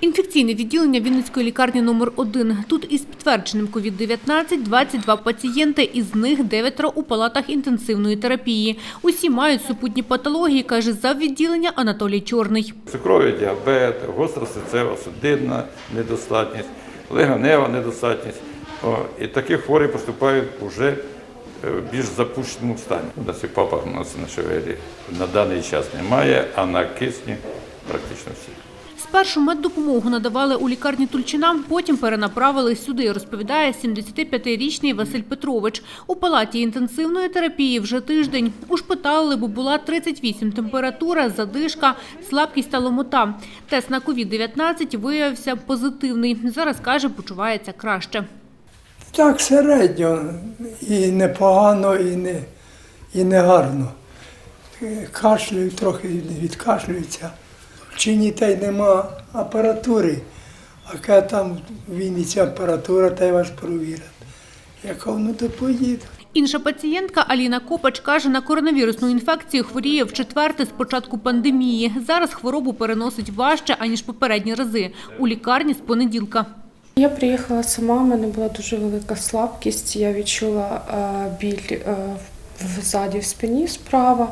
Інфекційне відділення Вінницької лікарні номер 1 Тут із підтвердженим COVID-19 22 пацієнти, із них дев'ятеро у палатах інтенсивної терапії. Усі мають супутні патології, каже зав відділення Анатолій Чорний. Цукровий діабет, гостра серцево-судинна недостатність, легенева недостатність. О, і такі хворі поступають вже в більш запущеному стані. На цих папах у нас на шевелі на даний час немає, а на кисні практично всі. Спершу меддопомогу надавали у лікарні Тульчина, потім перенаправили сюди, розповідає 75-річний Василь Петрович. У палаті інтенсивної терапії вже тиждень. Ушпиталили, бо була 38 температура, задишка, слабкість та ломота. Тест на COVID-19 виявився позитивний. Зараз, каже, почувається краще. Так середньо, і непогано, і не, і не гарно. Е, Кашлюють, трохи відкашлюються. Чині та й нема апаратури, а яка там в Вінниці апаратура, та й вас провірять. Яка ну то поїду. Інша пацієнтка Аліна Копач каже, на коронавірусну інфекцію хворіє в четверте з початку пандемії. Зараз хворобу переносить важче, аніж попередні рази. У лікарні з понеділка. Я приїхала сама, в мене була дуже велика слабкість. Я відчула е, біль е, в ззаді в спині справа.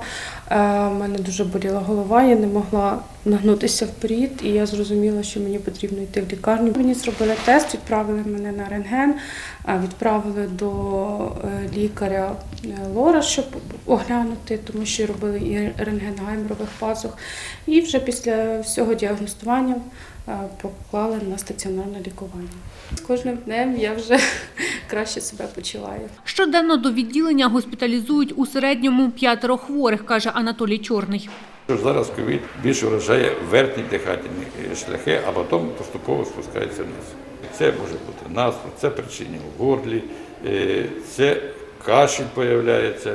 Е, У мене дуже боліла голова, я не могла нагнутися вперед, і я зрозуміла, що мені потрібно йти в лікарню. Мені зробили тест, відправили мене на рентген, відправили до е, лікаря е, Лора, щоб оглянути, тому що робили і рентген гайморових пазух. І вже після всього діагностування поклали на стаціонарне лікування. З кожним днем я вже краще себе почуваю. Щоденно до відділення госпіталізують у середньому п'ятеро хворих, каже Анатолій Чорний. Тож Зараз ковід більше вражає верхні дихательні шляхи, а потім поступово спускається вниз. Це може бути наступ, це причини в горлі, е, це кашель появляється,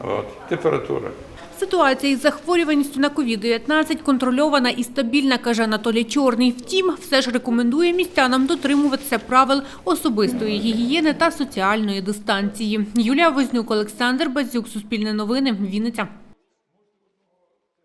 от, температура. Ситуація із захворюваністю на COVID-19 контрольована і стабільна, каже Анатолій Чорний. Втім, все ж рекомендує містянам дотримуватися правил особистої гігієни та соціальної дистанції. Юлія Вознюк, Олександр Базюк, Суспільне новини, Вінниця.